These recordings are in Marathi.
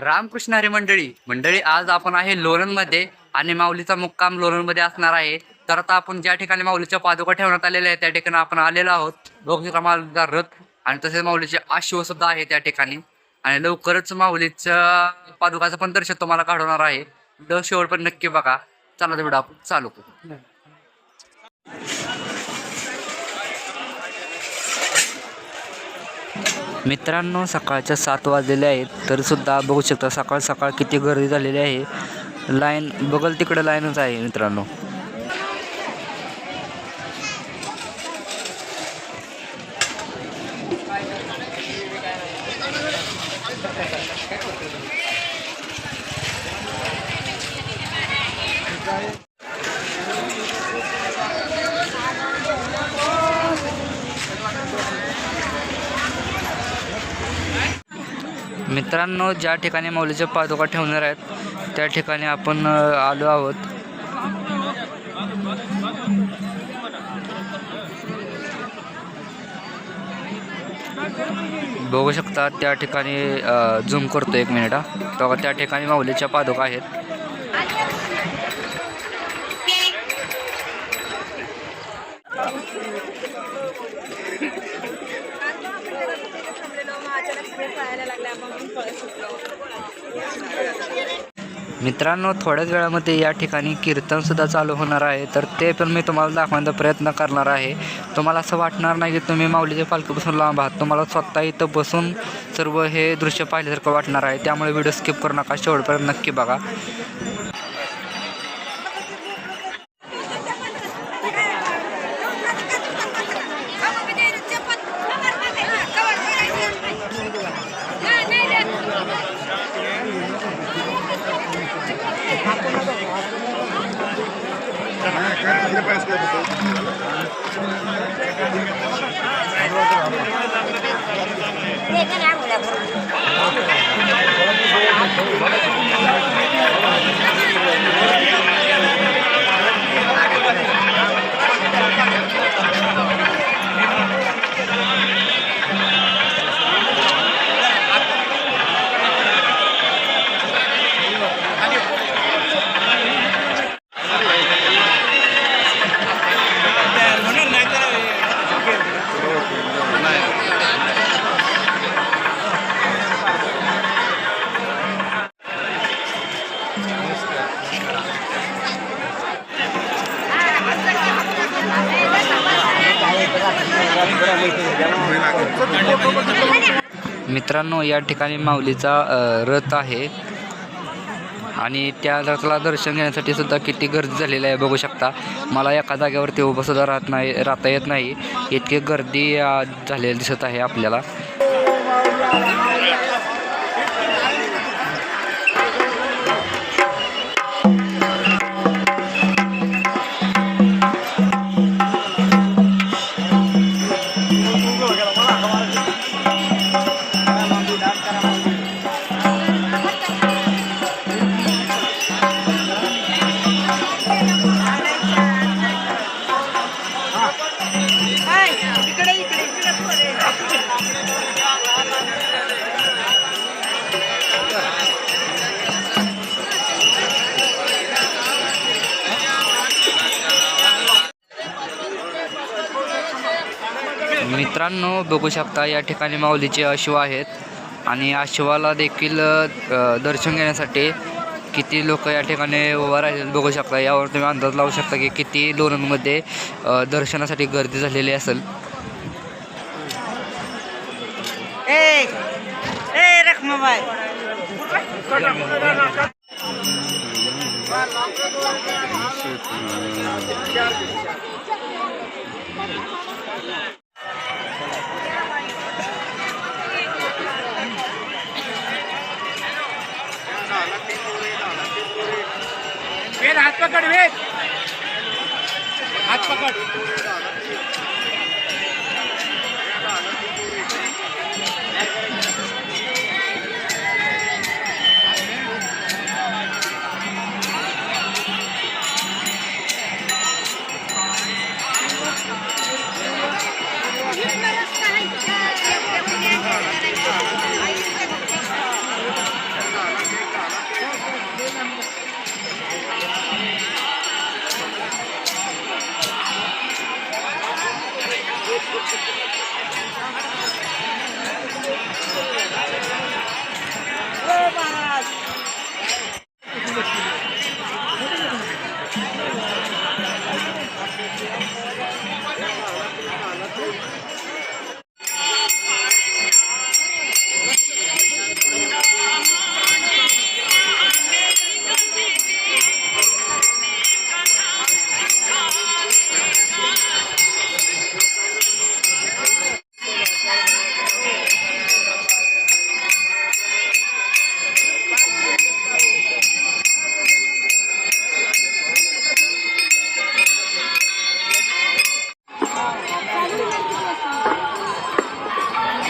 रामकृष्ण हरी मंडळी. मंडळी आज आपण आहे लोणंदमध्ये आणि माऊलीचा मुक्काम लोणंदमध्ये असणार आहे. तर आता आपण ज्या ठिकाणी माऊलीच्या पादुका ठेवण्यात आलेल्या आहेत त्या ठिकाणी आपण आलेलो आहोत. बघू रथ आणि तसेच माऊलीचे आशिव सुद्धा आहे त्या ठिकाणी. आणि लवकरच माऊलीच्या पादुकाचं पण दर्शन तुम्हाला काढवणार आहे. द शेवट पण नक्की बघा. चला तर आपण चालू करू. मित्रांनो सकाळच्या सात वाजलेले आहेत तरी सुद्धा बघू शकता सकाळ सकाळ किती गर्दी झालेली आहे. लाईन बगल तिकडे लाईनच आहे मित्रांनो. मित्रांनो ज्या ठिकाणी माऊलीच्या पादुका ठेवणार आहेत त्या ठिकाणी आपण आलो आहोत. बघू शकता त्या ठिकाणी झूम करतो एक मिनिट हा. तेव्हा त्या ठिकाणी माऊलीच्या पादुका आहेत. मित्रांनो थोड्याच वेळामध्ये या ठिकाणी कीर्तन सुद्धा चालू होणार आहे. तर ते पण मी तुम्हाला दाखवण्याचा प्रयत्न करणार आहे. तुम्हाला असं वाटणार नाही की तुम्ही माऊलीच्या पालखीपासून लांब आहात. तुम्हाला स्वतः इथं बसून सर्व हे दृश्य पाहिल्यासारखं वाटणार आहे. त्यामुळे व्हिडिओ स्किप करू नका. शेवटपर्यंत नक्की बघा. the best episode. मित्रांनो या ठिकाणी माऊलीचा रथ आहे. आणि त्या रथाला दर्शन घेण्यासाठी सुद्धा किती गर्दी झालेली आहे बघू शकता. मला एका जागेवरती उभं सुद्धा राहत नाही राहता येत नाही. इतकी गर्दी झालेली दिसत आहे आपल्याला. मित्रांनो बघू शकता या ठिकाणी माऊलीचे अश्व आहेत आणि अश्वाला देखील दर्शन घेण्यासाठी किती लोक या ठिकाणी उभा राहिले बघू शकता. यावर तुम्ही अंदाज लावू शकता की किती लोणंदमध्ये दर्शनासाठी गर्दी झालेली असेल. ए वेद हात पकड वेद हात पकड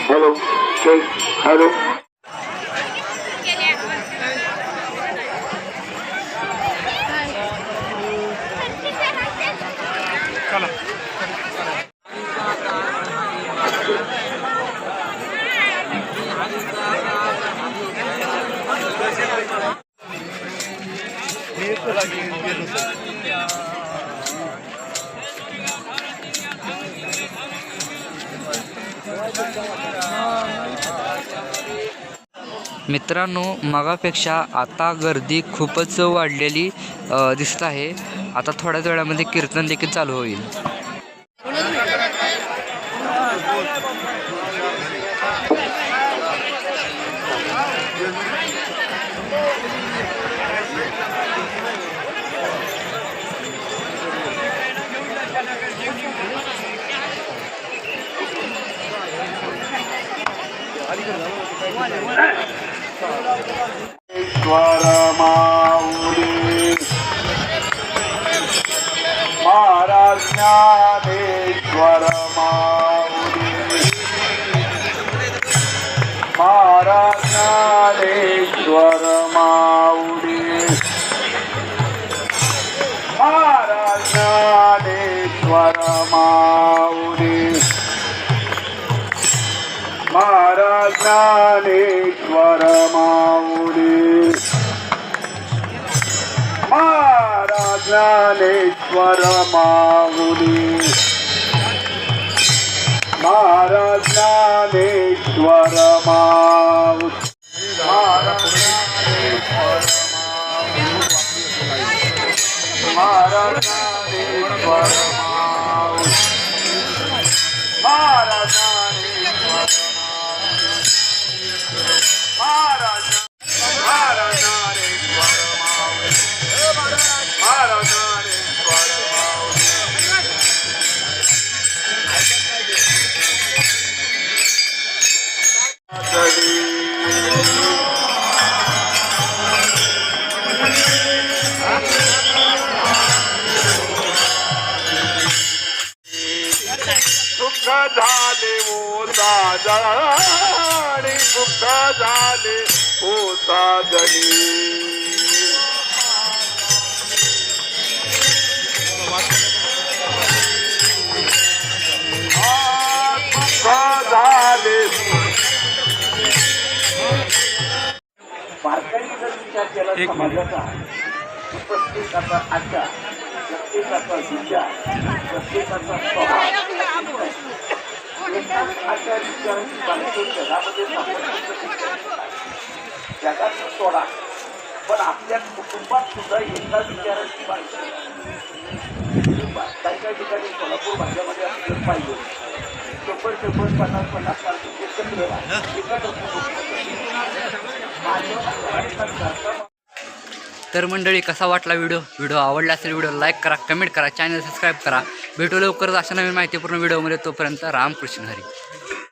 hello, Okay. Hello. मित्रांनो मगापेक्षा आता गर्दी खूपच वाढलेली दिसत आहे. आता थोड्याच वेळामध्ये कीर्तन देखील चालू होईल. महाराज ज्ञानेश्वर माऊली। महाराज ज्ञानेश्वर माऊली। महाराज ज्ञानेश्वर माऊली। महाराज ज्ञानेश्वर माऊली। ज्ञानेश्वर माऊली महाराज ज्ञानेश्वर माऊली महाराज ज्ञानेश्वर माऊली महाराज ज्ञानेश्वर जाळी दुःख झाले होता जणी एक समाजाचा प्रत्येकाचा आचार प्रत्येकाचा विचार प्रत्येकाचा स्वभाव जगात सोडा पण आपल्या कुटुंबात सुद्धा एका विचारांची माणसं काही काही ठिकाणी सोलापूर भागामध्ये असलं पाहिजे शंभर शंभर पन्नास पन्नास एकत्र तर मंडळी कसा वाटला व्हिडिओ? व्हिडिओ आवडला असेल व्हिडिओ लाईक करा कमेंट करा चॅनल सबस्क्राईब करा. भेटू लवकरच अशा नवीन माहितीपूर्ण व्हिडिओमध्ये. तोपर्यंत रामकृष्ण हरी.